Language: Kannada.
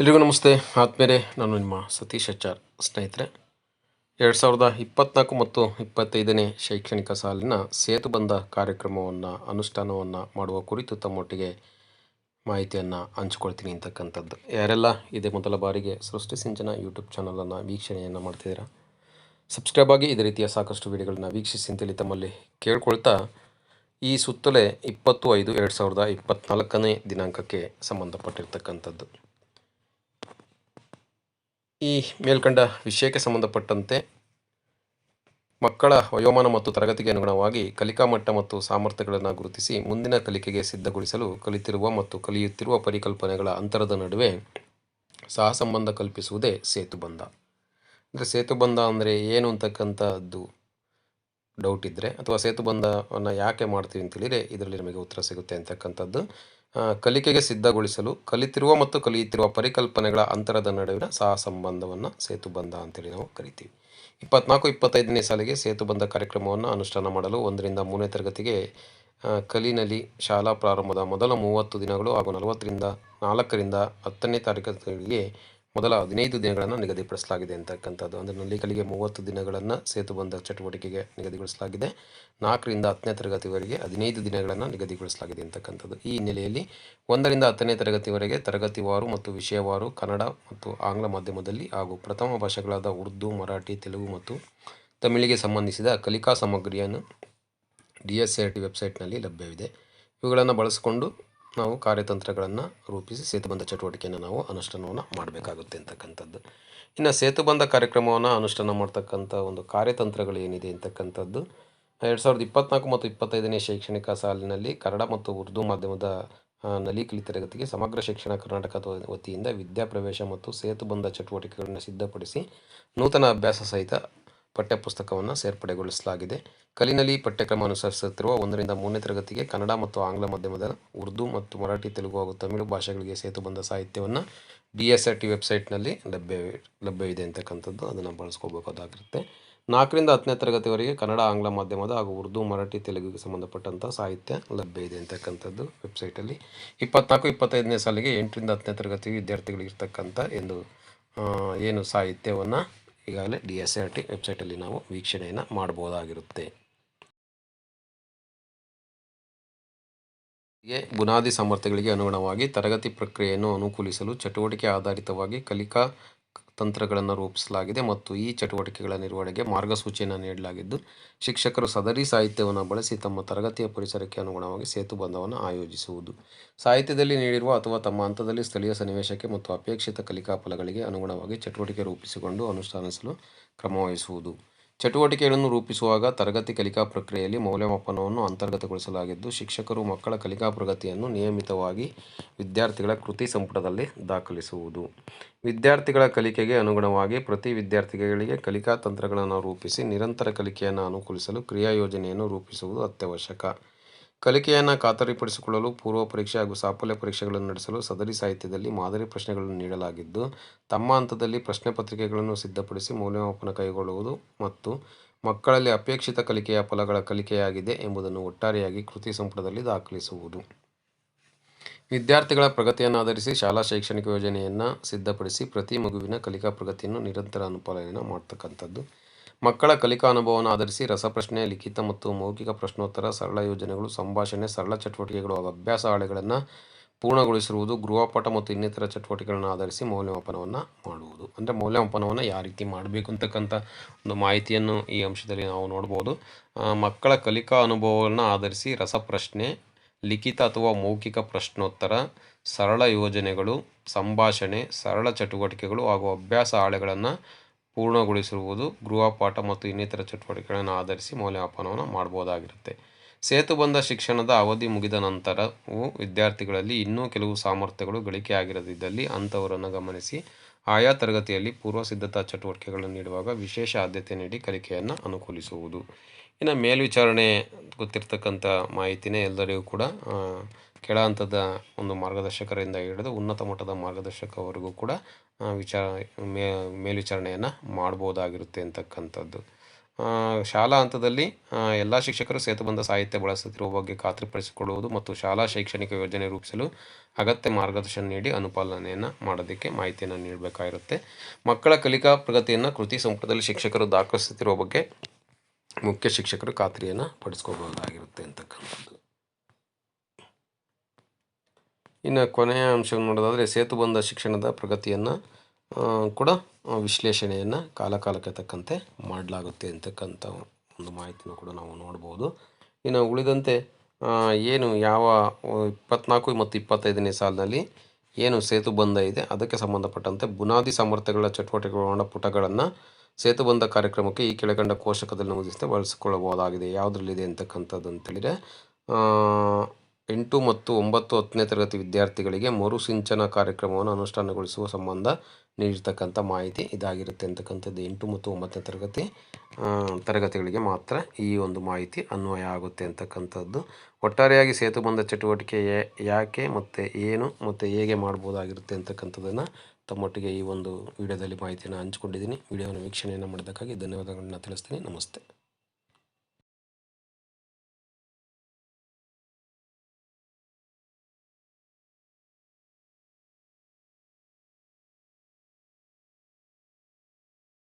ಎಲ್ರಿಗೂ ನಮಸ್ತೆ. ಆದಮೇಲೆ ನಾನು ನಿಮ್ಮ ಸತೀಶ್ ಆಚಾರ್ ಸ್ನೇಹಿತರೆ. ಎರಡು ಸಾವಿರದ ಇಪ್ಪತ್ತ್ನಾಲ್ಕು ಮತ್ತು ಇಪ್ಪತ್ತೈದನೇ ಶೈಕ್ಷಣಿಕ ಸಾಲಿನ ಸೇತುಬಂಧ ಕಾರ್ಯಕ್ರಮವನ್ನು, ಅನುಷ್ಠಾನವನ್ನು ಮಾಡುವ ಕುರಿತು ತಮ್ಮೊಟ್ಟಿಗೆ ಮಾಹಿತಿಯನ್ನು ಹಂಚ್ಕೊಳ್ತೀನಿ ಅಂತಕ್ಕಂಥದ್ದು. ಯಾರೆಲ್ಲ ಇದೇ ಮೊದಲ ಬಾರಿಗೆ ಸೃಷ್ಟಿ ಸಿಂಚನ ಯೂಟ್ಯೂಬ್ ಚಾನಲನ್ನು ವೀಕ್ಷಣೆಯನ್ನು ಮಾಡ್ತಿದ್ದೀರಾ, ಸಬ್ಸ್ಕ್ರೈಬ್ ಆಗಿ ಇದೇ ರೀತಿಯ ಸಾಕಷ್ಟು ವಿಡಿಯೋಗಳನ್ನ ವೀಕ್ಷಿಸಿ ಅಂತೇಳಿ ತಮ್ಮಲ್ಲಿ ಕೇಳ್ಕೊಳ್ತಾ, ಈ ಸುತ್ತಲೇ ಇಪ್ಪತ್ತು ಐದು ಎರಡು ಸಾವಿರದ ಇಪ್ಪತ್ತ್ನಾಲ್ಕನೇ ದಿನಾಂಕಕ್ಕೆ ಸಂಬಂಧಪಟ್ಟಿರ್ತಕ್ಕಂಥದ್ದು. ಈ ಮೇಲ್ಕಂಡ ವಿಷಯಕ್ಕೆ ಸಂಬಂಧಪಟ್ಟಂತೆ ಮಕ್ಕಳ ವಯೋಮಾನ ಮತ್ತು ತರಗತಿಗೆ ಅನುಗುಣವಾಗಿ ಕಲಿಕಾ ಮಟ್ಟ ಮತ್ತು ಸಾಮರ್ಥ್ಯಗಳನ್ನು ಗುರುತಿಸಿ ಮುಂದಿನ ಕಲಿಕೆಗೆ ಸಿದ್ಧಗೊಳಿಸಲು ಕಲಿತಿರುವ ಮತ್ತು ಕಲಿಯುತ್ತಿರುವ ಪರಿಕಲ್ಪನೆಗಳ ಅಂತರದ ನಡುವೆ ಸಹಸಂಬಂಧ ಕಲ್ಪಿಸುವುದೇ ಸೇತುಬಂಧ. ಅಂದರೆ ಸೇತುಬಂಧ ಅಂದರೆ ಏನು ಅಂತಕ್ಕಂಥದ್ದು ಡೌಟ್ ಇದ್ದರೆ ಅಥವಾ ಸೇತುಬಂಧವನ್ನು ಯಾಕೆ ಮಾಡ್ತೀವಿ ಅಂತೇಳಿದರೆ ಇದರಲ್ಲಿ ನಮಗೆ ಉತ್ತರ ಸಿಗುತ್ತೆ ಅಂತಕ್ಕಂಥದ್ದು ಕಲಿಕೆಗೆ ಸಿದ್ಧಗೊಳಿಸಲು, ಕಲಿತಿರುವ ಮತ್ತು ಕಲಿಯುತ್ತಿರುವ ಪರಿಕಲ್ಪನೆಗಳ ಅಂತರದ ನಡುವಿನ ಸಹ ಸಂಬಂಧವನ್ನು ಸೇತುಬಂಧ ಅಂತೇಳಿ ನಾವು ಕರಿತೀವಿ. ಇಪ್ಪತ್ನಾಲ್ಕು, ಇಪ್ಪತ್ತೈದನೇ ಸಾಲಿಗೆ ಸೇತುಬಂಧ ಕಾರ್ಯಕ್ರಮವನ್ನು ಅನುಷ್ಠಾನ ಮಾಡಲು ಒಂದರಿಂದ ಮೂರನೇ ತರಗತಿಗೆ ಕಲಿನಲಿ ಶಾಲಾ ಪ್ರಾರಂಭದ ಮೊದಲ ಮೂವತ್ತು ದಿನಗಳು ಹಾಗೂ ನಲವತ್ತರಿಂದ ನಾಲ್ಕರಿಂದ ಹತ್ತನೇ ತಾರೀಕುಗಳಿಗೆ ಮೊದಲ ಹದಿನೈದು ದಿನಗಳನ್ನು ನಿಗದಿಪಡಿಸಲಾಗಿದೆ ಅಂತಕ್ಕಂಥದ್ದು. ಅಂದರೆ ನಲ್ಲಿಕಲಿಗೆ ಮೂವತ್ತು ದಿನಗಳನ್ನು ಸೇತುಬಂಧ ಚಟುವಟಿಕೆಗೆ ನಿಗದಿಗೊಳಿಸಲಾಗಿದೆ. ನಾಲ್ಕರಿಂದ ಹತ್ತನೇ ತರಗತಿವರೆಗೆ ಹದಿನೈದು ದಿನಗಳನ್ನು ನಿಗದಿಗೊಳಿಸಲಾಗಿದೆ ಅಂತಕ್ಕಂಥದ್ದು. ಈ ಹಿನ್ನೆಲೆಯಲ್ಲಿ ಒಂದರಿಂದ ಹತ್ತನೇ ತರಗತಿವರೆಗೆ ತರಗತಿವಾರು ಮತ್ತು ವಿಷಯವಾರು ಕನ್ನಡ ಮತ್ತು ಆಂಗ್ಲ ಮಾಧ್ಯಮದಲ್ಲಿ ಹಾಗೂ ಪ್ರಥಮ ಭಾಷೆಗಳಾದ ಉರ್ದು, ಮರಾಠಿ, ತೆಲುಗು ಮತ್ತು ತಮಿಳಿಗೆ ಸಂಬಂಧಿಸಿದ ಕಲಿಕಾ ಸಾಮಗ್ರಿಯನ್ನು ಡಿ ಎಸ್ ಎ ಟಿ ವೆಬ್ಸೈಟ್ನಲ್ಲಿ ಲಭ್ಯವಿದೆ. ಇವುಗಳನ್ನು ಬಳಸಿಕೊಂಡು ನಾವು ಕಾರ್ಯತಂತ್ರಗಳನ್ನು ರೂಪಿಸಿ ಸೇತುಬಂಧ ಚಟುವಟಿಕೆಯನ್ನು ನಾವು ಅನುಷ್ಠಾನವನ್ನು ಮಾಡಬೇಕಾಗುತ್ತೆ ಅಂತಕ್ಕಂಥದ್ದು. ಇನ್ನು ಸೇತುಬಂಧ ಕಾರ್ಯಕ್ರಮವನ್ನು ಅನುಷ್ಠಾನ ಮಾಡ್ತಕ್ಕಂಥ ಒಂದು ಕಾರ್ಯತಂತ್ರಗಳು ಏನಿದೆ ಅಂತಕ್ಕಂಥದ್ದು, ಎರಡು ಸಾವಿರದ ಇಪ್ಪತ್ನಾಲ್ಕು ಮತ್ತು ಇಪ್ಪತ್ತೈದನೇ ಶೈಕ್ಷಣಿಕ ಸಾಲಿನಲ್ಲಿ ಕನ್ನಡ ಮತ್ತು ಉರ್ದು ಮಾಧ್ಯಮದ ನಲಿ ನಲಿಕಲಿ ತರಗತಿಗೆ ಸಮಗ್ರ ಶಿಕ್ಷಣ ಕರ್ನಾಟಕದ ವತಿಯಿಂದ ವಿದ್ಯಾಪ್ರವೇಶ ಮತ್ತು ಸೇತುಬಂಧ ಚಟುವಟಿಕೆಗಳನ್ನು ಸಿದ್ಧಪಡಿಸಿ ನೂತನ ಅಭ್ಯಾಸ ಸಹಿತ ಪಠ್ಯಪುಸ್ತಕವನ್ನು ಸೇರ್ಪಡೆಗೊಳಿಸಲಾಗಿದೆ. ಕಲಿನಲ್ಲಿ ಪಠ್ಯಕ್ರಮ ಅನುಸರಿಸುತ್ತಿರುವ ಒಂದರಿಂದ ಮೂರನೇ ತರಗತಿಗೆ ಕನ್ನಡ ಮತ್ತು ಆಂಗ್ಲ ಮಾಧ್ಯಮದ ಉರ್ದು ಮತ್ತು ಮರಾಠಿ, ತೆಲುಗು ಹಾಗೂ ತಮಿಳು ಭಾಷೆಗಳಿಗೆ ಸೇತು ಬಂದ ಸಾಹಿತ್ಯವನ್ನು ಡಿ ಎಸ್ ಆರ್ ಟಿ ವೆಬ್ಸೈಟ್ನಲ್ಲಿ ಲಭ್ಯ, ಲಭ್ಯವಿದೆ ಅಂತಕ್ಕಂಥದ್ದು ಅದನ್ನು ಬಳಸ್ಕೋಬೇಕಾಗಿರುತ್ತೆ ನಾಲ್ಕರಿಂದ ಹತ್ತನೇ ತರಗತಿವರೆಗೆ ಕನ್ನಡ, ಆಂಗ್ಲ ಮಾಧ್ಯಮದ ಹಾಗೂ ಉರ್ದು, ಮರಾಠಿ, ತೆಲುಗಿಗೆ ಸಂಬಂಧಪಟ್ಟಂಥ ಸಾಹಿತ್ಯ ಲಭ್ಯ ಇದೆ ಅಂತಕ್ಕಂಥದ್ದು ವೆಬ್ಸೈಟಲ್ಲಿ. ಇಪ್ಪತ್ನಾಲ್ಕು, ಇಪ್ಪತ್ತೈದನೇ ಸಾಲಿಗೆ ಎಂಟರಿಂದ ಹತ್ತನೇ ತರಗತಿ ವಿದ್ಯಾರ್ಥಿಗಳಿಗೆ ಇರ್ತಕ್ಕಂಥ ಎಂದು ಏನು ಸಾಹಿತ್ಯವನ್ನು ಈಗಾಗಲೇ ಡಿ ಎಸ್ ಆರ್ ಟಿ ವೆಬ್ಸೈಟಲ್ಲಿ ನಾವು ವೀಕ್ಷಣೆಯನ್ನು ಮಾಡ್ಬೋದಾಗಿರುತ್ತೆ. ಹೀಗೆ ಬುನಾದಿ ಸಾಮರ್ಥ್ಯಗಳಿಗೆ ಅನುಗುಣವಾಗಿ ತರಗತಿ ಪ್ರಕ್ರಿಯೆಯನ್ನು ಅನುಕೂಲಿಸಲು ಚಟುವಟಿಕೆ ಆಧಾರಿತವಾಗಿ ಕಲಿಕಾ ತಂತ್ರಗಳನ್ನು ರೂಪಿಸಲಾಗಿದೆ ಮತ್ತು ಈ ಚಟುವಟಿಕೆಗಳ ನಿರ್ವಹಣೆಗೆ ಮಾರ್ಗಸೂಚಿಯನ್ನು ನೀಡಲಾಗಿದ್ದು, ಶಿಕ್ಷಕರು ಸದರಿ ಸಾಹಿತ್ಯವನ್ನು ಬಳಸಿ ತಮ್ಮ ತರಗತಿಯ ಪರಿಸರಕ್ಕೆ ಅನುಗುಣವಾಗಿ ಸೇತುಬಂಧವನ್ನು ಆಯೋಜಿಸುವುದು, ಸಾಹಿತ್ಯದಲ್ಲಿ ನೀಡಿರುವ ಅಥವಾ ತಮ್ಮ ಹಂತದಲ್ಲಿ ಸ್ಥಳೀಯ ಸನ್ನಿವೇಶಕ್ಕೆ ಮತ್ತು ಅಪೇಕ್ಷಿತ ಕಲಿಕಾ ಫಲಗಳಿಗೆ ಅನುಗುಣವಾಗಿ ಚಟುವಟಿಕೆ ರೂಪಿಸಿಕೊಂಡು ಅನುಷ್ಠಾನಿಸಲು ಕ್ರಮವಹಿಸುವುದು. ಚಟುವಟಿಕೆಗಳನ್ನು ರೂಪಿಸುವಾಗ ತರಗತಿ ಕಲಿಕಾ ಪ್ರಕ್ರಿಯೆಯಲ್ಲಿ ಮೌಲ್ಯಮಾಪನವನ್ನು ಅಂತರ್ಗತಗೊಳಿಸಲಾಗಿದ್ದು, ಶಿಕ್ಷಕರು ಮಕ್ಕಳ ಕಲಿಕಾ ಪ್ರಗತಿಯನ್ನು ನಿಯಮಿತವಾಗಿ ವಿದ್ಯಾರ್ಥಿಗಳ ಕೃತಿ ಸಂಪುಟದಲ್ಲಿ ದಾಖಲಿಸುವುದು. ವಿದ್ಯಾರ್ಥಿಗಳ ಕಲಿಕೆಗೆ ಅನುಗುಣವಾಗಿ ಪ್ರತಿ ವಿದ್ಯಾರ್ಥಿಗಳಿಗೆ ಕಲಿಕಾ ತಂತ್ರಗಳನ್ನು ರೂಪಿಸಿ ನಿರಂತರ ಕಲಿಕೆಯನ್ನು ಅನುಕೂಲಿಸಲು ಕ್ರಿಯಾ ಯೋಜನೆಯನ್ನು ರೂಪಿಸುವುದು ಅತ್ಯವಶ್ಯಕ. ಕಲಿಕೆಯನ್ನು ಖಾತರಿಪಡಿಸಿಕೊಳ್ಳಲು ಪೂರ್ವ ಪರೀಕ್ಷೆ ಹಾಗೂ ಸಾಫಲ್ಯ ಪರೀಕ್ಷೆಗಳನ್ನು ನಡೆಸಲು ಸದರಿ ಸಾಹಿತ್ಯದಲ್ಲಿ ಮಾದರಿ ಪ್ರಶ್ನೆಗಳನ್ನು ನೀಡಲಾಗಿದ್ದು, ತಮ್ಮ ಹಂತದಲ್ಲಿ ಪ್ರಶ್ನೆ ಪತ್ರಿಕೆಗಳನ್ನು ಸಿದ್ಧಪಡಿಸಿ ಮೌಲ್ಯಮಾಪನ ಕೈಗೊಳ್ಳುವುದು ಮತ್ತು ಮಕ್ಕಳಲ್ಲಿ ಅಪೇಕ್ಷಿತ ಕಲಿಕೆಯ ಫಲಗಳ ಕಲಿಕೆಯಾಗಿದೆ ಎಂಬುದನ್ನು ಒಟ್ಟಾರೆಯಾಗಿ ಕೃತಿ ಸಂಪುಟದಲ್ಲಿ ದಾಖಲಿಸುವುದು. ವಿದ್ಯಾರ್ಥಿಗಳ ಪ್ರಗತಿಯನ್ನು ಆಧರಿಸಿ ಶಾಲಾ ಶೈಕ್ಷಣಿಕ ಯೋಜನೆಯನ್ನು ಸಿದ್ಧಪಡಿಸಿ ಪ್ರತಿ ಮಗುವಿನ ಕಲಿಕಾ ಪ್ರಗತಿಯನ್ನು ನಿರಂತರ ಅನುಪಾಲನೆ ಮಾಡ್ತಕ್ಕಂಥದ್ದು. ಮಕ್ಕಳ ಕಲಿಕಾ ಅನುಭವವನ್ನು ಆಧರಿಸಿ ರಸಪ್ರಶ್ನೆ, ಲಿಖಿತ ಮತ್ತು ಮೌಖಿಕ ಪ್ರಶ್ನೋತ್ತರ, ಸರಳ ಯೋಜನೆಗಳು, ಸಂಭಾಷಣೆ, ಸರಳ ಚಟುವಟಿಕೆಗಳು ಹಾಗೂ ಅಭ್ಯಾಸ ಹಾಳೆಗಳನ್ನು ಪೂರ್ಣಗೊಳಿಸಿರುವುದು, ಗೃಹಪಾಠ ಮತ್ತು ಇನ್ನಿತರ ಚಟುವಟಿಕೆಗಳನ್ನು ಆಧರಿಸಿ ಮೌಲ್ಯಮಾಪನವನ್ನು ಮಾಡುವುದು. ಅಂದರೆ ಮೌಲ್ಯಮಾಪನವನ್ನು ಯಾವ ರೀತಿ ಮಾಡಬೇಕು ಅಂತಕ್ಕಂಥ ಒಂದು ಮಾಹಿತಿಯನ್ನು ಈ ಅಂಶದಲ್ಲಿ ನಾವು ನೋಡ್ಬೋದು. ಮಕ್ಕಳ ಕಲಿಕಾ ಅನುಭವವನ್ನು ಆಧರಿಸಿ ರಸಪ್ರಶ್ನೆ, ಲಿಖಿತ ಅಥವಾ ಮೌಖಿಕ ಪ್ರಶ್ನೋತ್ತರ, ಸರಳ ಯೋಜನೆಗಳು, ಸಂಭಾಷಣೆ, ಸರಳ ಚಟುವಟಿಕೆಗಳು ಹಾಗೂ ಅಭ್ಯಾಸ ಹಾಳೆಗಳನ್ನು ಪೂರ್ಣಗೊಳಿಸಿರುವುದು ಗೃಹಪಾಠ ಮತ್ತು ಇನ್ನಿತರ ಚಟುವಟಿಕೆಗಳನ್ನು ಆಧರಿಸಿ ಮೌಲ್ಯಮಾಪನವನ್ನು ಮಾಡ್ಬೋದಾಗಿರುತ್ತೆ ಸೇತುಬಂಧ ಶಿಕ್ಷಣದ ಅವಧಿ ಮುಗಿದ ನಂತರವೂ ವಿದ್ಯಾರ್ಥಿಗಳಲ್ಲಿ ಇನ್ನೂ ಕೆಲವು ಸಾಮರ್ಥ್ಯಗಳು ಗಳಿಕೆಯಾಗಿರದಿದ್ದಲ್ಲಿ ಅಂಥವರನ್ನು ಗಮನಿಸಿ ಆಯಾ ತರಗತಿಯಲ್ಲಿ ಪೂರ್ವ ಸಿದ್ಧತಾ ಚಟುವಟಿಕೆಗಳನ್ನು ನೀಡುವಾಗ ವಿಶೇಷ ಆದ್ಯತೆ ನೀಡಿ ಕಲಿಕೆಯನ್ನು ಅನುಕೂಲಿಸುವುದು. ಇನ್ನು ಮೇಲ್ವಿಚಾರಣೆ ಗೊತ್ತಿರ್ತಕ್ಕಂಥ ಮಾಹಿತಿನೇ ಎಲ್ಲರಿಗೂ ಕೂಡ ಕೆಳ ಹಂತದ ಒಂದು ಮಾರ್ಗದರ್ಶಕರಿಂದ ಹಿಡಿದು ಉನ್ನತ ಮಟ್ಟದ ಮಾರ್ಗದರ್ಶಕವರೆಗೂ ಕೂಡ ವಿಚಾರ, ಮೇ, ಮೇಲ್ವಿಚಾರಣೆಯನ್ನು ಮಾಡ್ಬೋದಾಗಿರುತ್ತೆ ಅಂತಕ್ಕಂಥದ್ದು. ಶಾಲಾ ಹಂತದಲ್ಲಿ ಎಲ್ಲ ಶಿಕ್ಷಕರು ಸೇತುಬಂಧ ಸಾಹಿತ್ಯ ಬಳಸುತ್ತಿರುವ ಬಗ್ಗೆ ಖಾತ್ರಿಪಡಿಸಿಕೊಳ್ಳುವುದು ಮತ್ತು ಶಾಲಾ ಶೈಕ್ಷಣಿಕ ಯೋಜನೆ ರೂಪಿಸಲು ಅಗತ್ಯ ಮಾರ್ಗದರ್ಶನ ನೀಡಿ ಅನುಪಾಲನೆಯನ್ನು ಮಾಡೋದಕ್ಕೆ ಮಾಹಿತಿಯನ್ನು ನೀಡಬೇಕಾಗಿರುತ್ತೆ. ಮಕ್ಕಳ ಕಲಿಕಾ ಪ್ರಗತಿಯನ್ನು ಕೃತಿ ಸಂಪುಟದಲ್ಲಿ ಶಿಕ್ಷಕರು ದಾಖಲಿಸುತ್ತಿರುವ ಬಗ್ಗೆ ಮುಖ್ಯ ಶಿಕ್ಷಕರು ಖಾತ್ರಿಯನ್ನು ಪಡಿಸ್ಕೋಬಹುದಾಗಿರುತ್ತೆ ಅಂತಕ್ಕಂಥದ್ದು. ಇನ್ನು ಕೊನೆಯ ಅಂಶವನ್ನು ನೋಡೋದಾದರೆ ಸೇತುಬಂಧ ಶಿಕ್ಷಣದ ಪ್ರಗತಿಯನ್ನು ಕೂಡ ವಿಶ್ಲೇಷಣೆಯನ್ನು ಕಾಲಕಾಲಕ್ಕೆ ತಕ್ಕಂತೆ ಮಾಡಲಾಗುತ್ತೆ ಅಂತಕ್ಕಂಥ ಒಂದು ಮಾಹಿತಿನೂ ಕೂಡ ನಾವು ನೋಡ್ಬೋದು. ಇನ್ನು ಉಳಿದಂತೆ ಏನು ಯಾವ ಇಪ್ಪತ್ನಾಲ್ಕು ಮತ್ತು ಇಪ್ಪತ್ತೈದನೇ ಸಾಲಿನಲ್ಲಿ ಏನು ಸೇತುಬಂಧ ಇದೆ, ಅದಕ್ಕೆ ಸಂಬಂಧಪಟ್ಟಂತೆ ಬುನಾದಿ ಸಾಮರ್ಥ್ಯಗಳ ಚಟುವಟಿಕೆಗಳ ಪುಟಗಳನ್ನು ಸೇತುಬಂಧ ಕಾರ್ಯಕ್ರಮಕ್ಕೆ ಈ ಕೆಳಕಂಡ ಕೋಷ್ಟಕದಲ್ಲಿ ನಮೂದಿಸಿದ ಬಳಸಿಕೊಳ್ಳಬಹುದಾಗಿದೆ. ಯಾವುದರಲ್ಲಿದೆ ಅಂತಕ್ಕಂಥದ್ದು ಅಂತೇಳಿದರೆ ಎಂಟು ಮತ್ತು ಒಂಬತ್ತು ಹತ್ತನೇ ತರಗತಿ ವಿದ್ಯಾರ್ಥಿಗಳಿಗೆ ಮರುಸಿಂಚನ ಕಾರ್ಯಕ್ರಮವನ್ನು ಅನುಷ್ಠಾನಗೊಳಿಸುವ ಸಂಬಂಧ ನೀಡಿರ್ತಕ್ಕಂಥ ಮಾಹಿತಿ ಇದಾಗಿರುತ್ತೆ ಅಂತಕ್ಕಂಥದ್ದು. ಎಂಟು ಮತ್ತು ಒಂಬತ್ತನೇ ತರಗತಿ ತರಗತಿಗಳಿಗೆ ಮಾತ್ರ ಈ ಒಂದು ಮಾಹಿತಿ ಅನ್ವಯ ಆಗುತ್ತೆ ಅಂತಕ್ಕಂಥದ್ದು. ಒಟ್ಟಾರೆಯಾಗಿ ಸೇತುಬಂಧ ಚಟುವಟಿಕೆ ಯಾಕೆ ಮತ್ತು ಏನು ಮತ್ತು ಹೇಗೆ ಮಾಡ್ಬೋದಾಗಿರುತ್ತೆ ಅಂತಕ್ಕಂಥದ್ದನ್ನು ತಮ್ಮೊಟ್ಟಿಗೆ ಈ ಒಂದು ವಿಡಿಯೋದಲ್ಲಿ ಮಾಹಿತಿಯನ್ನು ಹಂಚಿಕೊಂಡಿದ್ದೀನಿ. ವಿಡಿಯೋವನ್ನು ವೀಕ್ಷಣೆಯನ್ನು ಮಾಡೋದಕ್ಕಾಗಿ ಧನ್ಯವಾದಗಳನ್ನ ತಿಳಿಸ್ತೀನಿ. ನಮಸ್ತೆ.